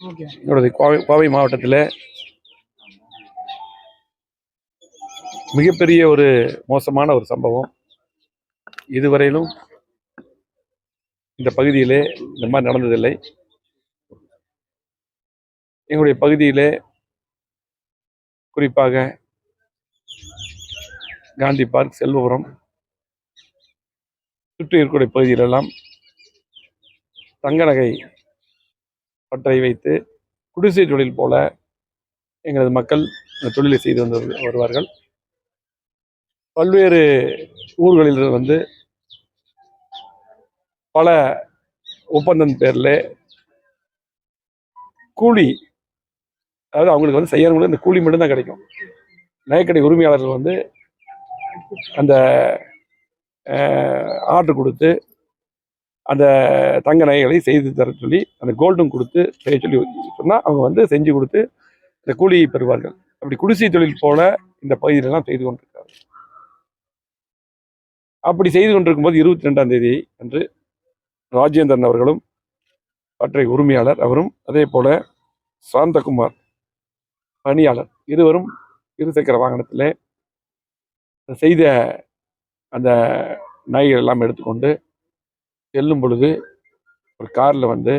என்னுடைய கோவை கோவை மாவட்டத்தில் மிகப்பெரிய ஒரு மோசமான ஒரு சம்பவம். இதுவரையிலும் இந்த பகுதியிலே இந்த மாதிரி நடந்ததில்லை. எங்களுடைய பகுதியிலே குறிப்பாக காந்தி பார்க் செல்வபுரம் சுற்றி இருக்கக்கூடிய பகுதியிலெல்லாம் தங்க நகை பற்றை வைத்து குடிசை தொழில் போல எங்களது மக்கள் இந்த தொழிலை செய்து வந்து வருவார்கள். பல்வேறு ஊர்களில் வந்து பல ஒப்பந்தம் பேரில் கூலி அதாவது அவங்களுக்கு வந்து செய்யறவங்களுக்கு இந்த கூலி மட்டும்தான் கிடைக்கும். நகைக்கடை உரிமையாளர்கள் வந்து அந்த ஆர்டர் கொடுத்து அந்த தங்க நகைகளை செய்து தர சொல்லி அந்த கோல்டும் கொடுத்து செய்ய சொல்லி சொன்னால் அவங்க வந்து செஞ்சு கொடுத்து இந்த கூலியை பெறுவார்கள். அப்படி குடிசை தொழில் போல இந்த பகுதியிலலாம் செய்து கொண்டிருக்காங்க அப்படி செய்து கொண்டிருக்கும் போது இருபத்தி ரெண்டாம் தேதி அன்று ராஜேந்திரன் அவர்களும் பற்றை உரிமையாளர் அவரும் அதே போல சாந்தகுமார் பணியாளர் இருவரும் இருசக்கர வாகனத்திலே செய்த அந்த நகைகள் எல்லாம் எடுத்துக்கொண்டு செல்லும் பொழுது ஒரு காரில் வந்து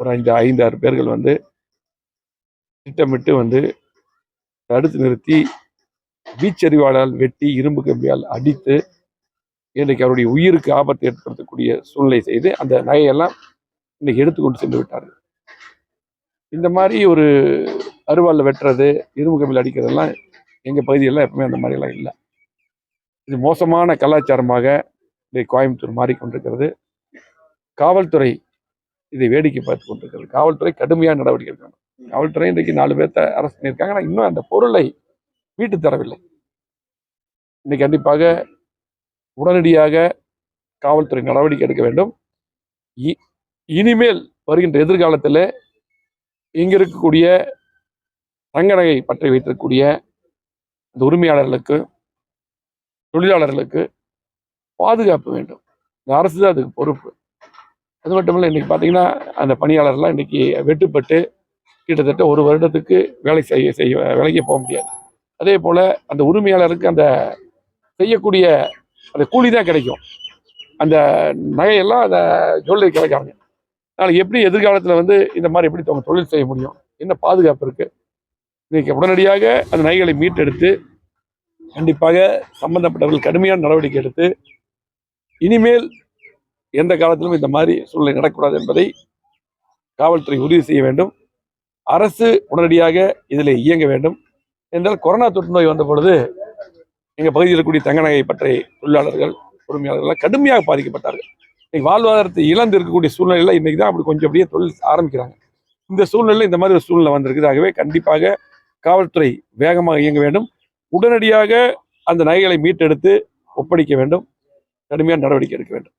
ஒரு ஐந்து ஐந்து ஆறு பேர்கள் வந்து திட்டமிட்டு வந்து தடுத்து நிறுத்தி வீச்சரிவாளால் வெட்டி இரும்பு கம்பியால் அடித்து இன்றைக்கு அவருடைய உயிருக்கு ஆபத்து ஏற்படுத்தக்கூடிய சூழ்நிலை செய்து அந்த நகையெல்லாம் இன்னைக்கு எடுத்துக்கொண்டு சென்று விட்டார்கள். இந்த மாதிரி ஒரு அருவாளில் வெட்டுறது இரும்பு கம்பியில் அடிக்கிறதெல்லாம் எங்கள் பகுதியெல்லாம் எப்பவுமே அந்த மாதிரிலாம் இல்லை. இது மோசமான கலாச்சாரமாக இன்றைக்கு கோயம்புத்தூர் மாறிக்கொண்டிருக்கிறது. காவல்துறை இதை வேடிக்கை பார்த்து கொண்டிருக்கிறது. காவல்துறை கடுமையான நடவடிக்கை எடுக்கணும் காவல்துறை இன்றைக்கு நாலு பேர்த்த அரசு பண்ணியிருக்காங்க. ஆனால் இன்னும் அந்த பொருளை வீட்டு தரவில்லை. இன்னைக்கு கண்டிப்பாக உடனடியாக காவல்துறை நடவடிக்கை எடுக்க வேண்டும். இ- இனிமேல் வருகின்ற எதிர்காலத்தில் இங்கே இருக்கக்கூடிய தங்க நகை பற்றி வைத்திருக்கக்கூடிய இந்த உரிமையாளர்களுக்கு தொழிலாளர்களுக்கு பாதுகாப்பு வேண்டும். இந்த அரசு தான் அதுக்கு பொறுப்பு. அது மட்டும் இல்லை இன்னைக்கு பார்த்தீங்கன்னா அந்த பணியாளர்லாம் இன்னைக்கு வெட்டுப்பட்டு கிட்டத்தட்ட ஒரு வருடத்துக்கு வேலை செய்ய செய்ய வேலைக்கு போக முடியாது. அதே போல் அந்த உரிமையாளருக்கு அந்த செய்யக்கூடிய அந்த கூலி தான் கிடைக்கும். அந்த நகையெல்லாம் அந்த ஜுவல்லரி கிடைக்காங்க நாளைக்கு எப்படி எதிர்காலத்தில் வந்து இந்த மாதிரி எப்படி அவங்க தொழில் செய்ய முடியும்? என்ன பாதுகாப்பு இருக்குது இன்னைக்கு உடனடியாக அந்த நகைகளை மீட்டெடுத்து கண்டிப்பாக சம்பந்தப்பட்டவர்கள் கடுமையான நடவடிக்கை எடுத்து இனிமேல் எந்த காலத்திலும் இந்த மாதிரி சூழ்நிலை நடக்கக்கூடாது என்பதை காவல்துறை உறுதி செய்ய வேண்டும். அரசு உடனடியாக இதில் இயங்க வேண்டும். என்றால் கொரோனா தொற்று நோய் வந்த பொழுது எங்கள் பகுதியில் இருக்கக்கூடிய தங்க நகை பற்றி தொழிலாளர்கள் உரிமையாளர்கள்லாம் கடுமையாக பாதிக்கப்பட்டார்கள். இன்னைக்கு வாழ்வாதாரத்தை இழந்து இருக்கக்கூடிய சூழ்நிலையில் இன்னைக்கு தான் அப்படி கொஞ்சம் அப்படியே தொழில் ஆரம்பிக்கிறாங்க. இந்த சூழ்நிலையில் இந்த மாதிரி ஒரு சூழ்நிலை வந்திருக்குது ஆகவே கண்டிப்பாக காவல்துறை வேகமாக இயங்க வேண்டும். உடனடியாக அந்த நகைகளை மீட்டெடுத்து ஒப்படைக்க வேண்டும். கடுமையான நடவடிக்கை எடுக்க வேண்டும்.